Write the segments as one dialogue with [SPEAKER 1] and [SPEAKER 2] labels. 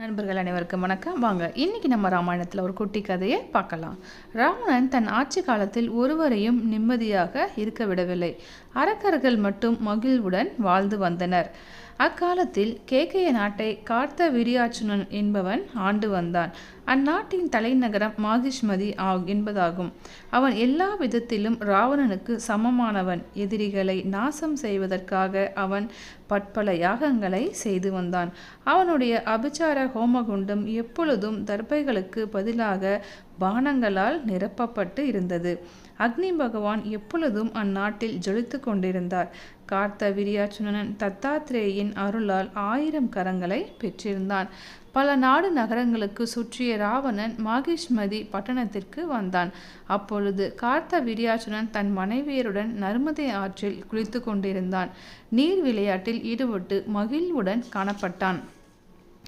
[SPEAKER 1] நண்பர்கள் அனைவருக்கும் வணக்கம். வாங்க இன்னைக்கு நம்ம ராமாயணத்தில் ஒரு குட்டி கதையை பார்க்கலாம். ராவணன் தன் ஆட்சி காலத்தில் ஒருவரையும் நிம்மதியாக இருக்க விடவில்லை. அரக்கர்கள் மட்டும் மகிழ்வுடன் வாழ்ந்து வந்தனர். அக்காலத்தில் கேக்கைய நாட்டை கார்த்த விரியாச்சுனன் என்பவன் ஆண்டு வந்தான். அந்நாட்டின் தலைநகரம் மாகிஷ்மதி ஆ என்பதாகும். அவன் எல்லா விதத்திலும் ராவணனுக்கு சமமானவன். எதிரிகளை நாசம் செய்வதற்காக அவன் பற்பல யாகங்களை செய்து வந்தான். அவனுடைய அபிச்சார ஹோமகுண்டம் எப்பொழுதும் தர்பைகளுக்கு பதிலாக பானங்களால் நிரப்பப்பட்டு இருந்தது. அக்னி பகவான் எப்பொழுதும் அந்நாட்டில் ஜொலித்து கொண்டிருந்தார். கார்த்த விரியாச்சுனன் தத்தாத்ரேயின் அருளால் ஆயிரம் கரங்களை பெற்றிருந்தான். பல நாடு நகரங்களுக்கு சுற்றிய ராவணன் மாகிஷ்மதி பட்டணத்திற்கு வந்தான். அப்பொழுது கார்த்த விரியாச்சுனன் தன் மனைவியருடன் நர்மதை ஆற்றில் குளித்து கொண்டிருந்தான். நீர் விளையாட்டில் ஈடுபட்டு மகிழ்வுடன் காணப்பட்டான்.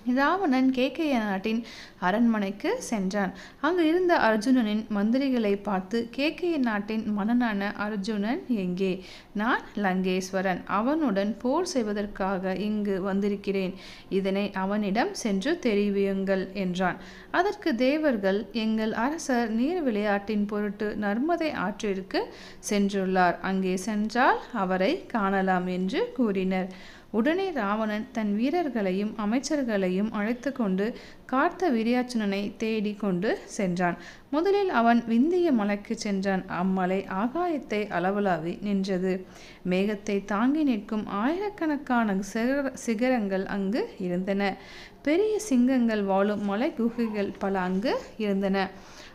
[SPEAKER 1] ராவணன் கேக்கைய நாட்டின் அரண்மனைக்கு சென்றான். அங்கு இருந்த அர்ஜுனனின் மந்திரிகளை பார்த்து கேக்கைய நாட்டின் மன்னனான அர்ஜுனன் எங்கே? நான் லங்கேஸ்வரன். அவனுடன் போர் செய்வதற்காக இங்கு வந்திருக்கிறேன். இதனை அவனிடம் சென்று தெரிவியுங்கள் என்றான். அதற்கு தேவர்கள் எங்கள் அரசர் நீர் விளையாட்டின் பொருட்டு நர்மதை ஆற்றிற்கு சென்றுள்ளார். அங்கே சென்றால் அவரை காணலாம் என்று கூறினர். உடனே ராவணன் தன் வீரர்களையும் அமைச்சர்களையும் அழைத்து கொண்டு கார்த்த விரியாச்சுனனை தேடி கொண்டு சென்றான். முதலில் அவன் விந்திய மலைக்கு சென்றான். அம்மலை ஆகாயத்தை அளவலாவி நின்றது. மேகத்தை தாங்கி நிற்கும் ஆயிரக்கணக்கான சிகர சிகரங்கள் அங்கு இருந்தன. பெரிய சிங்கங்கள் வாழும் மலை குகைகள் பல அங்கு இருந்தன.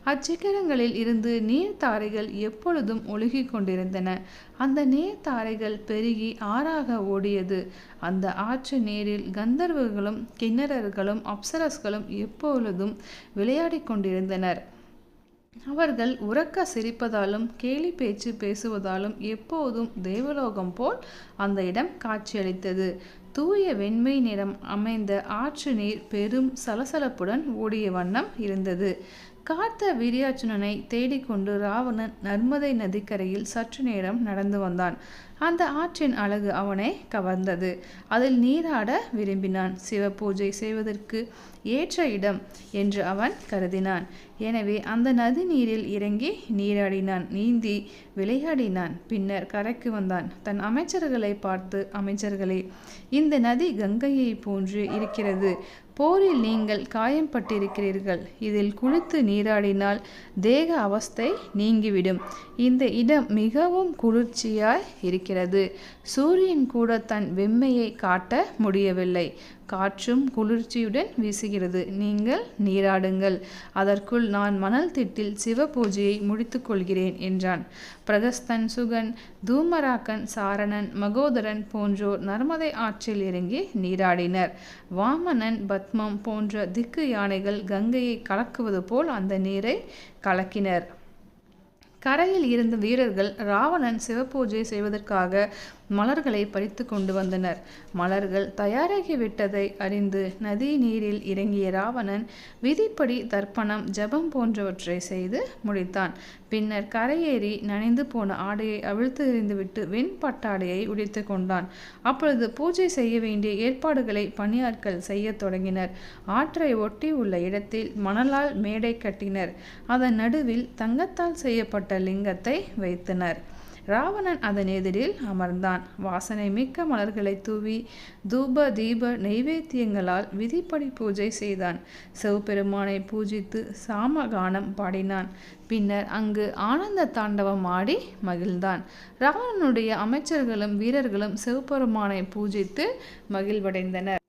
[SPEAKER 1] அச்சிகரங்களில் இருந்து நீர்த்தாரைகள் எப்பொழுதும் ஒழுகி கொண்டிருந்தன. அந்த நீர்த்தாரைகள் பெருகி ஆறாக ஓடியது. அந்த ஆற்று நீரில் கந்தர்வர்களும் கிண்ணறர்களும் அப்சரஸ்களும் எப்பொழுதும் விளையாடி கொண்டிருந்தனர். அவர்கள் உறக்க சிரிப்பதாலும் கேலி பேச்சு பேசுவதாலும் எப்போதும் தேவலோகம் போல் அந்த இடம் காட்சியளித்தது. தூய வெண்மை நிறம் அமைந்த ஆற்று நீர் பெரும் சலசலப்புடன் ஓடிய வண்ணம் இருந்தது. காத்த விரியாச்சுனனை தேடிக்கொண்டு ராவணன் நர்மதை நதிக்கரையில் சற்று நேரம் நடந்து வந்தான். அந்த ஆற்றின் அழகு அவனை கவர்ந்தது. அதில் நீராட விரும்பினான். சிவ பூஜை செய்வதற்கு ஏற்ற இடம் என்று அவன் கருதினான். எனவே அந்த நதி நீரில் இறங்கி நீராடினான். நீந்தி விளையாடினான். பின்னர் கரைக்கு வந்தான். தன் அமைச்சர்களை பார்த்து அமைச்சர்களே இந்த நதி கங்கையை போன்று இருக்கிறது. போரில் நீங்கள் காயம்பட்டிருக்கிறீர்கள். இதில் குளித்து நீராடினால் தேக அவஸ்தை நீங்கிவிடும். இந்த இடம் மிகவும் குளிர்ச்சியாய் இருக்கிறது. சூரியன் கூட தன் வெம்மையை காட்ட முடியவில்லை. காற்றும் குளிர்ச்சியுடன் வீசுகிறது. நீங்கள் நீராடுங்கள். அதற்குள் நான் மணல் திட்டில் சிவ பூஜையை முடித்துக் கொள்கிறேன் என்றான். பிரகஸ்தன் சுகன் தூமராக்கன் சாரணன் மகோதரன் போன்றோர் நர்மதை ஆற்றில் இறங்கி நீராடினர். வாமனன் பத் பத்மம் போன்ற திக்கு யானைகள் கங்கையை கலக்குவது போல் அந்த நீரை கலக்கினர். கரையில் இருந்த வீரர்கள் ராவணன் சிவபூஜை செய்வதற்காக மலர்களை பறித்து கொண்டு வந்தனர். மலர்கள் தயாராகிவிட்டதை அறிந்து நதி நீரில் இறங்கிய ராவணன் விதிப்படி தர்ப்பணம் ஜபம் போன்றவற்றை செய்து முடித்தான். பின்னர் கரையேறி நனைந்து போன ஆடையை அவிழ்த்து எறிந்துவிட்டு வெண் பட்டாடையை உடைத்து கொண்டான். அப்பொழுது பூஜை செய்ய வேண்டிய ஏற்பாடுகளை பணியாட்கள் செய்ய தொடங்கினர். ஆற்றை ஒட்டி உள்ள இடத்தில் மணலால் மேடை கட்டினர். அதன் நடுவில் தங்கத்தால் செய்யப்பட்ட லிங்கத்தை வைத்தனர். ராவணன் அதன் எதிரில் அமர்ந்தான். வாசனை மிக்க மலர்களை தூவி தூப தீப நைவேத்தியங்களால் விதிப்படி பூஜை செய்தான். சிவபெருமானை பூஜித்து சாமகானம் பாடினான். பின்னர் அங்கு ஆனந்த தாண்டவம் ஆடி மகிழ்ந்தான். ராவணனுடைய அமைச்சர்களும் வீரர்களும் சிவபெருமானை பூஜித்து மகிழ்வடைந்தனர்.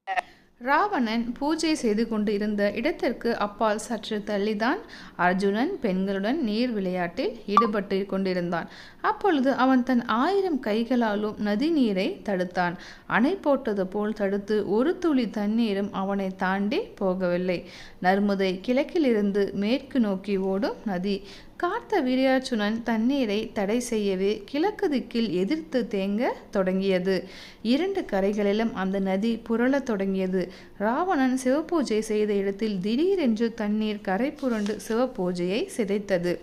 [SPEAKER 1] ராவணன் பூஜை செய்து கொண்டு இருந்த இடத்திற்கு அப்பால் சற்று தள்ளிதான் அர்ஜுனன் பெண்களுடன் நீர் விளையாட்டில் ஈடுபட்டு கொண்டிருந்தான். அப்பொழுது அவன் தன் ஆயிரம் கைகளாலும் நதி நீரை தடுத்தான். அணை போட்டது போல் தடுத்து ஒரு துளி தண்ணீரும் அவனை தாண்டி போகவில்லை. நர்மதை கிழக்கிலிருந்து மேற்கு நோக்கி ஓடும் நதி கார்த்த விரியாச்சுனன் தண்ணீரை தடை செய்யவே கிழக்கு திக்கில் எதிர்த்து தேங்க தொடங்கியது. இரண்டு கரைகளிலும் அந்த நதி புரளத் தொடங்கியது. ராவணன் சிவபூஜை செய்த இடத்தில் திடீரென்று தண்ணீர் கரை புரண்டு சிவபூஜையை சிதைத்தது.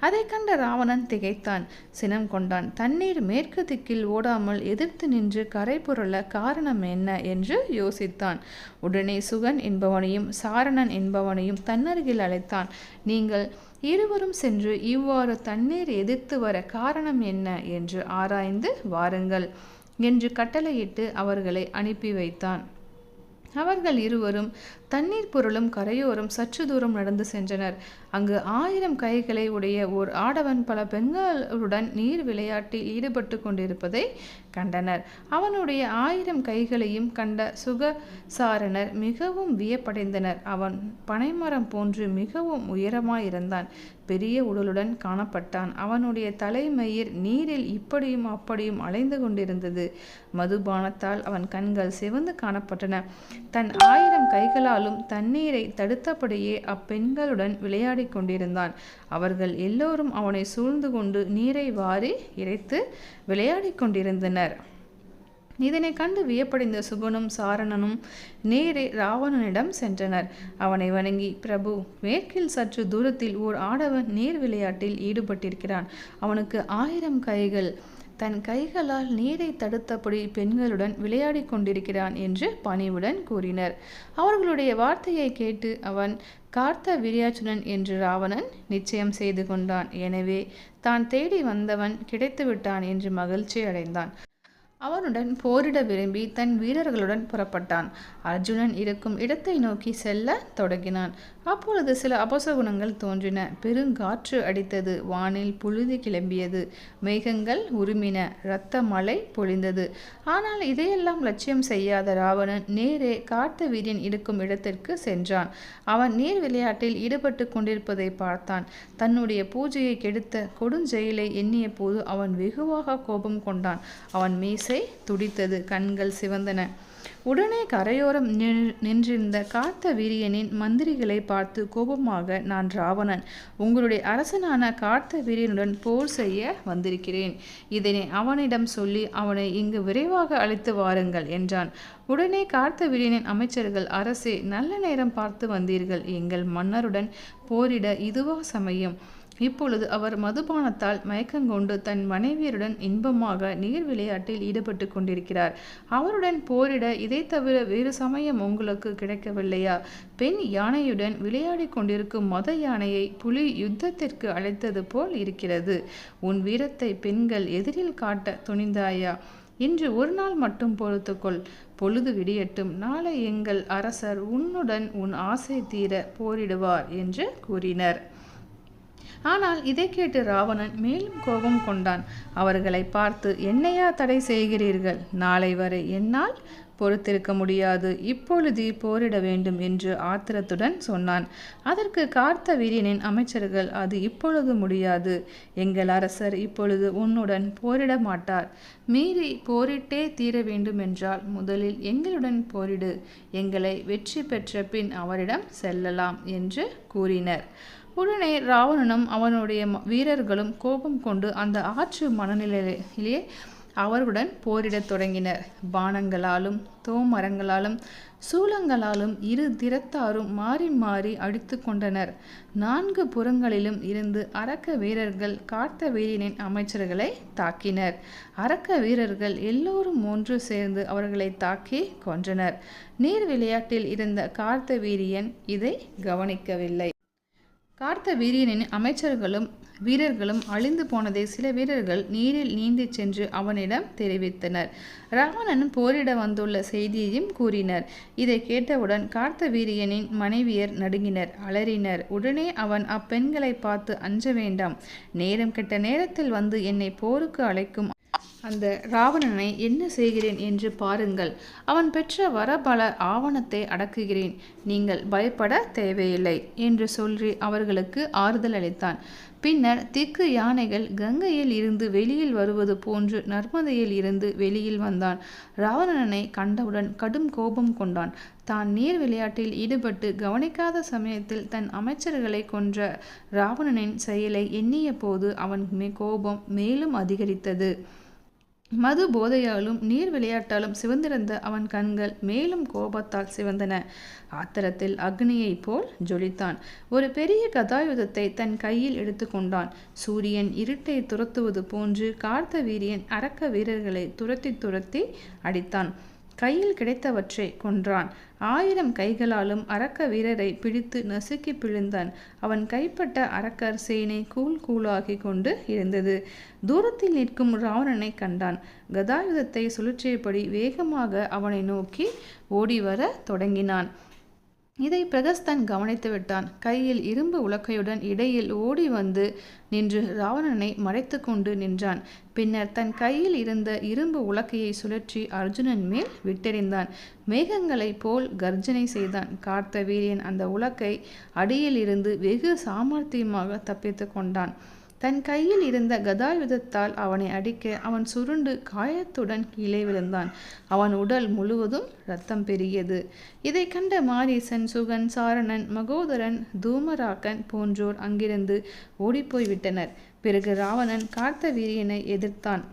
[SPEAKER 1] அதை கண்ட ராவணன் திகைத்தான். சினம் கொண்டான். தண்ணீர் மேற்கு திக்கில் ஓடாமல் எதிர்த்து நின்று கரை புரள காரணம் என்ன என்று யோசித்தான். உடனே சுகன் என்பவனையும் சாரணன் என்பவனையும் தன்னருகில் அழைத்தான். நீங்கள் இருவரும் சென்று இவ்வாறு தண்ணீர் எதிர்த்து வர காரணம் என்ன என்று ஆராய்ந்து வாருங்கள் என்று கட்டளையிட்டு அவர்களை அனுப்பி வைத்தான். அவர்கள் இருவரும் தண்ணீர் பொருளும் கரையோரம் சற்று தூரம் நடந்து சென்றனர். அங்கு ஆயிரம் கைகளை உடைய ஓர் ஆடவன் பல பெண்களுடன் நீர் விளையாட்டில் ஈடுபட்டு கொண்டிருப்பதை கண்டனர். அவனுடைய ஆயிரம் கைகளையும் கண்ட சுகசாரணர் மிகவும் வியப்படைந்தனர். அவன் பனைமரம் போன்று மிகவும் உயரமாயிருந்தான். பெரிய உடலுடன் காணப்பட்டான். அவனுடைய தலைமயிர் நீரில் இப்படியும் அப்படியும் அலைந்து கொண்டிருந்தது. மதுபானத்தால் அவன் கண்கள் சிவந்து காணப்பட்டன. தன் ஆயிரம் கைகளால் இருந்தாலும் தண்ணீரை தடுத்தபடியே அப்பெண்களுடன் விளையாடி கொண்டிருந்தான். அவர்கள் எல்லோரும் அவனை சூழ்ந்து கொண்டு நீரை வாரி இறைத்து விளையாடி கொண்டிருந்தனர். இதனை கண்டு வியப்படைந்த சுகனும் சாரணனும் நேரே ராவணனிடம் சென்றனர். அவனை வணங்கி பிரபு மேற்கில் சற்று தூரத்தில் ஓர் ஆடவன் நீர் விளையாட்டில் ஈடுபட்டிருக்கிறான். அவனுக்கு ஆயிரம் கைகள். தன் கைகளால் நீரை தடுத்தபடி பெண்களுடன் விளையாடி கொண்டிருக்கிறான் என்று பணிவுடன் கூறினர். அவர்களுடைய வார்த்தையை கேட்டு அவன் கார்த்த விரியாச்சுனன் என்று ராவணன் நிச்சயம் செய்து கொண்டான். எனவே தான் தேடி வந்தவன் கிடைத்துவிட்டான் என்று மகிழ்ச்சி அடைந்தான். அவனுடன் போரிட விரும்பி தன் வீரர்களுடன் புறப்பட்டான். அர்ஜுனன் இருக்கும் இடத்தை நோக்கி செல்ல தொடங்கினான். அப்பொழுது சில அபசகுணங்கள் தோன்றின. பெருங்காற்று அடித்தது வானில் புழுதி கிளம்பியது மேகங்கள் உருமின இரத்த மழை பொழிந்தது. ஆனால் இதையெல்லாம் லட்சியம் செய்யாத ராவணன் நேரே காட்டு வீரியன் இருக்கும் இடத்திற்கு சென்றான். அவன் நீர் விளையாட்டில் ஈடுபட்டு கொண்டிருப்பதை பார்த்தான். தன்னுடைய பூஜையை கெடுத்த கொடுஞ்செயலை எண்ணிய போது அவன் வெகுவாக கோபம் கொண்டான். அவன் மீசை துடித்தது கண்கள் சிவந்தன. உடனே கரையோரம் நின்றிருந்த காத்த வீரியனின் மந்திரிகளை பார்த்து கோபமாக நான் ராவணன். உங்களுடைய அரசனான கார்த்த வீரியனுடன் போர் செய்ய வந்திருக்கிறேன். இதனை அவனிடம் சொல்லி அவனை இங்கு விரைவாக அழைத்து வாருங்கள் என்றான். உடனே கார்த்த வீரியனின் அமைச்சர்கள் அரசே நல்ல நேரம் பார்த்து வந்தீர்கள். எங்கள் மன்னருடன் போரிட இதுவா சமயம். இப்பொழுது அவர் மதுபானத்தால் மயக்கங்கொண்டு தன் மனைவியருடன் இன்பமாக நீர் விளையாட்டில் ஈடுபட்டு கொண்டிருக்கிறார். அவருடன் போரிட இதை தவிர வேறு சமயம் உங்களுக்கு கிடைக்கவில்லையா? பெண் யானையுடன் விளையாடி கொண்டிருக்கும் மத யானையை புலி யுத்தத்திற்கு அழைத்தது போல் இருக்கிறது. உன் வீரத்தை பெண்கள் எதிரில் காட்ட துணிந்தாயா? இன்று ஒரு நாள் மட்டும் பொறுத்துக்கொள் பொழுது விடியட்டும். நாளை எங்கள் அரசர் உன்னுடன் உன் ஆசை தீர போரிடுவார் என்று கூறினர். ஆனால் இதை கேட்டு ராவணன் மேலும் கோபம் கொண்டான். அவர்களை பார்த்து என்னையா தடை செய்கிறீர்கள்? நாளை வரை என்னால் பொறுத்திருக்க முடியாது. இப்பொழுது போரிட வேண்டும் என்று ஆத்திரத்துடன் சொன்னான். அதற்கு கார்த்த வீரியனின் அமைச்சர்கள் அது இப்பொழுது முடியாது. எங்கள் அரசர் இப்பொழுது உன்னுடன் போரிட மாட்டார். மீறி போரிட்டே தீர வேண்டும் என்றால் முதலில் எங்களுடன் போரிடு. எங்களை வெற்றி பெற்ற பின் அவரிடம் செல்லலாம் என்று கூறினர். உடனே ராவணனும் அவனுடைய வீரர்களும் கோபம் கொண்டு அந்த ஆற்று மனநிலையிலே அவருடன் போரிடத் தொடங்கினர். பானங்களாலும் தோமரங்களாலும் சூலங்களாலும் இரு திறத்தாரும் மாறி மாறி அடித்து கொண்டனர். நான்கு புறங்களிலும் இருந்து அரக்க வீரர்கள் கார்த்த வீரியனின் அமைச்சர்களை தாக்கினர். அரக்க வீரர்கள் எல்லோரும் ஒன்று சேர்ந்து அவர்களை தாக்கி கொன்றனர். நீர் விளையாட்டில் இருந்த கார்த்த வீரியன் இதை கவனிக்கவில்லை. கார்த்த வீரியனின் அமைச்சர்களும் வீரர்களும் அழிந்து போனதை சில வீரர்கள் நீரில் நீந்திச் சென்று அவனிடம் தெரிவித்தனர். ராவணன் போரிட வந்துள்ள செய்தியையும் கூறினர். இதை கேட்டவுடன் கார்த்த வீரியனின் மனைவியர் நடுங்கினர் அலறினர். உடனே அவன் அப்பெண்களை பார்த்து அஞ்ச வேண்டாம். நேரம் கெட்ட நேரத்தில் வந்து என்னை போருக்கு அழைக்கும் அந்த ராவணனை என்ன செய்கிறேன் என்று பாருங்கள். அவன் பெற்ற வரபல ஆவணத்தை அடக்குகிறேன். நீங்கள் பயப்பட தேவையில்லை என்று சொல்லி அவர்களுக்கு ஆறுதல் அளித்தான். பின்னர் திக்கு யானைகள் கங்கையில் இருந்து வெளியில் வருவது போன்று நர்மதையில் இருந்து வெளியில் வந்தான். ராவணனை கண்டவுடன் கடும் கோபம் கொண்டான். தான் நீர் விளையாட்டில் ஈடுபட்டு கவனிக்காத சமயத்தில் தன் அமைச்சர்களை கொன்ற ராவணனின் செயலை எண்ணிய போது அவன் கோபம் மேலும் அதிகரித்தது. மது போதையாலும் நீர் விளையாட்டாலும் சிவந்திருந்த அவன் கண்கள் மேலும் கோபத்தால் சிவந்தன. ஆத்திரத்தில் அக்னியைப் போல் ஜொலித்தான். ஒரு பெரிய கதாயுதத்தை தன் கையில் எடுத்துக்கொண்டான் சூரியன் இருட்டை துரத்துவது போன்று கார்த்த வீரியன் அரக்க வீரர்களை துரத்தி துரத்தி அடித்தான். கையில் கிடைத்தவற்றை கொன்றான். ஆயிரம் கைகளாலும் அரக்க வீரரை பிடித்து நசுக்கி பிழிந்தான். அவன் கைப்பட்ட அரக்கர் சேனை கூழ் கூழாகி கொண்டு இருந்தது. தூரத்தில் நிற்கும் ராவணனை கண்டான். கதாயுதத்தை சுழற்றியபடி வேகமாக அவனை நோக்கி ஓடிவர தொடங்கினான். இதை பிரகஸ்தன் கவனித்து விட்டான். கையில் இரும்பு உலக்கையுடன் இடையில் ஓடி வந்து நின்று ராவணனை மறைத்து கொண்டு நின்றான். பின்னர் தன் கையில் இருந்த இரும்பு உலக்கையை சுழற்றி அர்ஜுனன் மேல் விட்டெறிந்தான். மேகங்களைப் போல் கர்ஜனை செய்தான். கார்த்த வீரியன் அந்த உலக்கை அடியில் இருந்து வெகு சாமர்த்தியமாக தப்பித்து கொண்டான். தன் கையில் இருந்த கதாயுதத்தால் அவனை அடிக்க அவன் சுருண்டு காயத்துடன் கீழே விழுந்தான். அவன் உடல் முழுவதும் ரத்தம் பெருகியது. இதை கண்ட மாரீசன் சுகன் சாரணன் மகோதரன் தூமராக்கன் போன்றோர் அங்கிருந்து ஓடிப்போய் விட்டனர் பிறகு ராவணன் கார்த்த வீரியனை எதிர்த்தான்.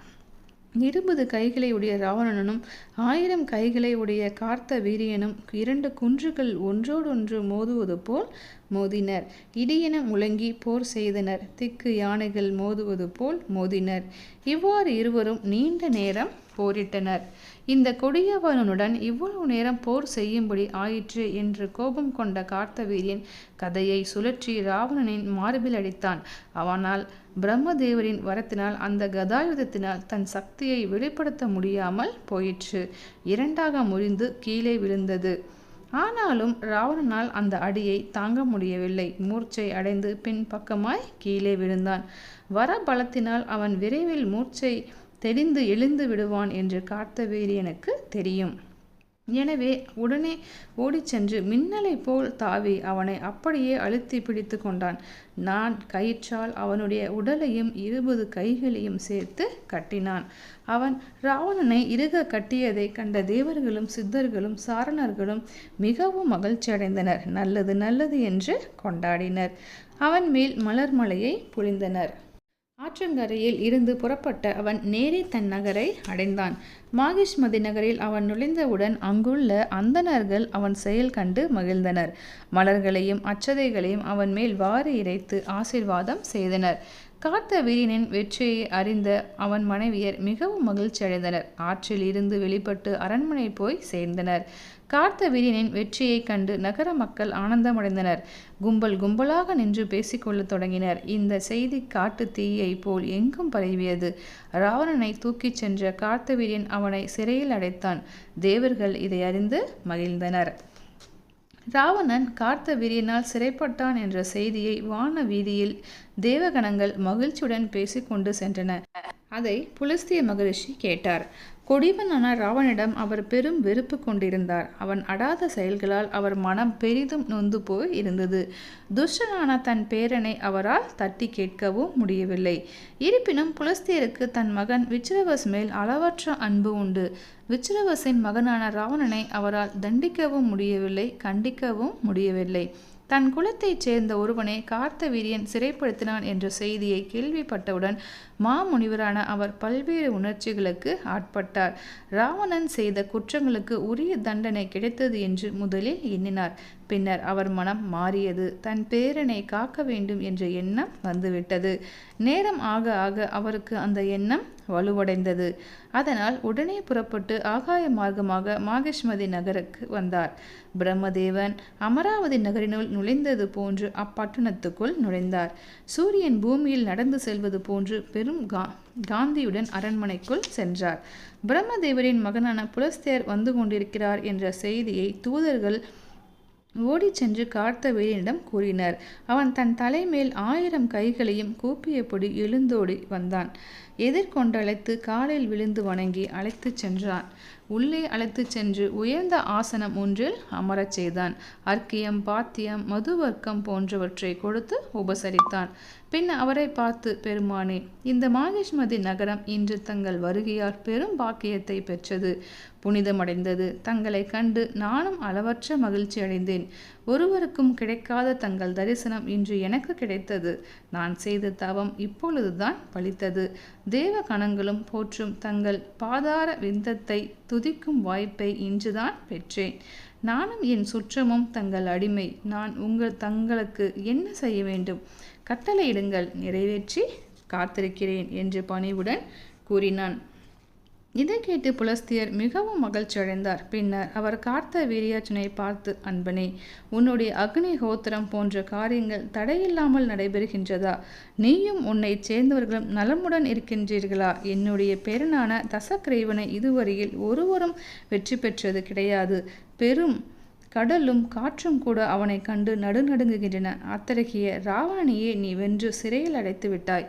[SPEAKER 1] இருபது கைகளை உடைய ராவணனும் ஆயிரம் கைகளை உடைய கார்த்த வீரியனும் இரண்டு குன்றுகள் ஒன்றோடொன்று மோதுவது போல் மோதினர். இடியென முழங்கி போர் செய்தனர். திக்கு யானைகள் மோதுவது போல் மோதினர். இவ்வாறு இருவரும் நீண்ட நேரம் போரிட்டனர். இந்த கொடியவனுடன் இவ்வளவு நேரம் போர் செய்யும்படி ஆயிற்று என்று கோபம் கொண்ட கார்த்தவீரியன் கதையை சுழற்றி ராவணனின் மார்பில் அடித்தான். அவனால் பிரம்மதேவரின் வரத்தினால் அந்த கதாயுதத்தினால் தன் சக்தியை வெளிப்படுத்த முடியாமல் போயிற்று. இரண்டாக முறிந்து கீழே விழுந்தது. ஆனாலும் ராவணனால் அந்த அடியை தாங்க முடியவில்லை. மூர்ச்சை அடைந்து பின் பக்கமாய் கீழே விழுந்தான். வர பலத்தினால் அவன் விரைவில் மூர்ச்சை தெளிந்து எழுந்து விடுவான் என்று கார்த்தவீரியனுக்கு தெரியும். எனவே உடனே ஓடிச் சென்று மின்னலைப் போல் தாவி அவனை அப்படியே அழுத்தி பிடித்து கொண்டான். நான் கயிற்றால் அவனுடைய உடலையும் இருபது கைகளையும் சேர்த்து கட்டினான். அவன் ராவணனை இறுக கட்டியதை கண்ட தேவர்களும் சித்தர்களும் சாரணர்களும் மிகவும் மகிழ்ச்சி அடைந்தனர் நல்லது நல்லது என்று கொண்டாடினர். அவன் மேல் மலர் மலையை புரிந்தனர் ஆற்றங்கரையில் இருந்து புறப்பட்ட அவன் நேரே தன் நகரை அடைந்தான். மாகிஷ்மதி நகரில் அவன் நுழைந்தவுடன் அங்குள்ள அந்தணர்கள் அவன் செயல் கண்டு மகிழ்ந்தனர். மலர்களையும் அச்சதைகளையும் அவன் மேல் வாரி இறைத்து ஆசிர்வாதம் செய்தனர். காத்த வீரனின் வெற்றியை அறிந்த அவன் மனைவியர் மிகவும் மகிழ்ச்சி அடைந்தனர் ஆற்றில் இருந்து வெளிப்பட்டு அரண்மனை போய் சேர்ந்தனர். கார்த்த வீரனின் வெற்றியைக் கண்டு நகர மக்கள் ஆனந்தமடைந்தனர். கும்பல் கும்பலாக நின்று பேசிக்கொள்ளத் தொடங்கினர். இந்த செய்தி காட்டு தீயை போல் எங்கும் பரவியது. ராவணனை தூக்கிச் சென்ற கார்த்தவீரியன் அவனை சிறையில் அடைத்தான். தேவர்கள் இதை அறிந்து மகிழ்ந்தனர். ராவணன் கார்த்த வீரியனால் சிறைப்பட்டான் என்ற செய்தியை வான வீதியில் தேவகணங்கள் மகிழ்ச்சியுடன் பேசிக்கொண்டு சென்றன. அதை புலஸ்திய மகரிஷி கேட்டார். கொடிவனான ராவனிடம் அவர் பெரும் வெறுப்பு கொண்டிருந்தார். அவன் அடாத செயல்களால் அவர் மனம் பெரிதும் நொந்து போய் இருந்தது. துஷ்டனான தன் பேரனை அவரால் தட்டி கேட்கவும் முடியவில்லை. இருப்பினும் புலஸ்தியருக்கு தன் மகன் விச்சிரவஸ் மேல் அளவற்ற அன்பு உண்டு. விச்சிரவசின் மகனான ராவணனை அவரால் தண்டிக்கவும் முடியவில்லை கண்டிக்கவும் முடியவில்லை. தன் குலத்தைச் சேர்ந்த ஒருவனை கார்த்தவீரியன் சிறைப்படுத்தினான் என்ற செய்தியை கேள்விப்பட்டவுடன் மாமுனிவரான அவர் பல்வேறு உணர்ச்சிகளுக்கு ஆட்பட்டார். ராவணன் செய்த குற்றங்களுக்கு உரிய தண்டனை கிடைத்தது என்று முதலில் எண்ணினார். பின்னர் அவர் மனம் மாறியது. தன் பேரனை காக்க வேண்டும் என்ற எண்ணம் வந்துவிட்டது. நேரம் ஆக ஆக அவருக்கு அந்த எண்ணம் வலுவடைந்தது. அதனால் உடனே புறப்பட்டு ஆகாய மார்க்கமாக மாகேஷ்மதி நகருக்கு வந்தார். பிரம்மதேவன் அமராவதி நகரினுள் நுழைந்தது போன்று அப்பட்டணத்துக்குள் நுழைந்தார். சூரியன் பூமியில் நடந்து செல்வது போன்று பெரும் கா காந்தியுடன் அரண்மனைக்குள் சென்றார். பிரம்மதேவரின் மகனான புலஸ்தேர் வந்து கொண்டிருக்கிறார் என்ற செய்தியை தூதர்கள் ஓடிச் சென்று கார்த்தவீரியனிடம் கூறினர். அவன் தன் தலைமேல் ஆயிரம் கைகளையும் கூப்பியபடி எழுந்தோடி வந்தான். எதிர்கொண்டழைத்து காலில் விழுந்து வணங்கி அழைத்துச் சென்றான். உள்ளே அழைத்துச் சென்று உயர்ந்த ஆசனம் ஒன்றில் அமரச் செய்தான். அர்க்கியம் பாத்தியம் மதுவர்க்கம் போன்றவற்றை கொடுத்து உபசரித்தான். பின் அவரை பார்த்து பெருமானே இந்த மாகிஷ்மதி நகரம் இன்று தங்கள் வருகையால் பெரும் பாக்கியத்தை பெற்றது. புனிதமடைந்தது. தங்களை கண்டு நானும் அளவற்ற மகிழ்ச்சி அடைந்தேன். ஒருவருக்கும் கிடைக்காத தங்கள் தரிசனம் இன்று எனக்கு கிடைத்தது. நான் செய்த தவம் இப்பொழுதுதான் பலித்தது தேவ கணங்களும் போற்றும் தங்கள் பாதார விந்தத்தை துதிக்கும் வாய்ப்பை இன்றுதான் பெற்றேன். நானும் என் சுற்றமும் தங்கள் அடிமை. நான் உங்கள் தங்களுக்கு என்ன செய்ய வேண்டும்? கட்டளையிடுங்கள். நிறைவேற்றி காத்திருக்கிறேன் என்று பணிவுடன் கூறினான். இதை கேட்டு புலஸ்தியர் மிகவும் மகிழ்ச்சி அடைந்தார் பின்னர் அவர் கார்த்த வீரியாச்சனை பார்த்து அன்பனே உன்னுடைய அக்னி ஹோத்திரம் போன்ற காரியங்கள் தடையில்லாமல் நடைபெறுகின்றதா? நீயும் உன்னை சேர்ந்தவர்களும் நலமுடன் இருக்கின்றீர்களா? என்னுடைய பேரனான தசக்கிரைவனை இதுவரையில் ஒருவரும் வெற்றி பெற்றது கிடையாது. பெரும் கடலும் காற்றும் கூட அவனை கண்டு நடுநடுங்குகின்றன. அத்தகைய ராவணனையே நீ வென்று சிறையில் அடைத்து விட்டாய்.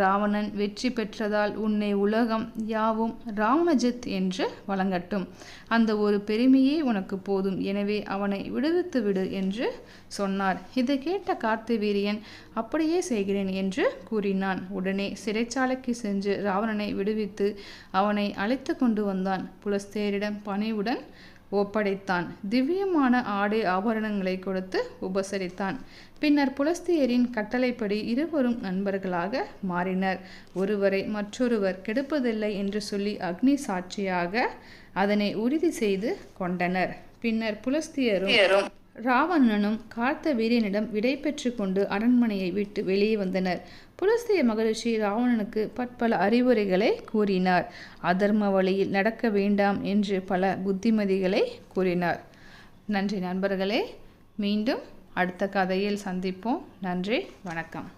[SPEAKER 1] ராவணன் வெற்றி பெற்றதால் உன்னை உலகம் யாவும் ராவணஜித் என்று வழங்கட்டும். அந்த ஒரு பெருமையே உனக்கு போதும். எனவே அவனை விடுவித்து விடு என்று சொன்னார். இதை கேட்ட கார்த்திவீரியன் அப்படியே செய்கிறேன் என்று கூறினான். உடனே சிறைச்சாலைக்கு சென்று ராவணனை விடுவித்து அவனை அழைத்து கொண்டு வந்தான். புலஸ்தேரிடம் பணிவுடன் ஒப்படைத்தான். திவ்யமான ஆடை ஆபரணங்களை கொடுத்து உபசரித்தான். பின்னர் புலஸ்தியரின் கட்டளைப்படி இருவரும் நண்பர்களாக மாறினர். ஒருவரை மற்றொருவர் கெடுப்பதில்லை என்று சொல்லி அக்னி சாட்சியாக அதனை உறுதி செய்து கொண்டனர். பின்னர் புலஸ்தியரும் ராவணனும் கார்த்த வீரியனிடம் விடை பெற்று கொண்டு அரண்மனையை விட்டு வெளியே வந்தனர். புலஸ்திய மகரிஷி ராவணனுக்கு பற்பல அறிவுரைகளை கூறினார். அதர்ம வழியில் நடக்க வேண்டாம் என்று பல புத்திமதிகளை கூறினார். நன்றி நண்பர்களே. மீண்டும் அடுத்த கதையில் சந்திப்போம். நன்றி. வணக்கம்.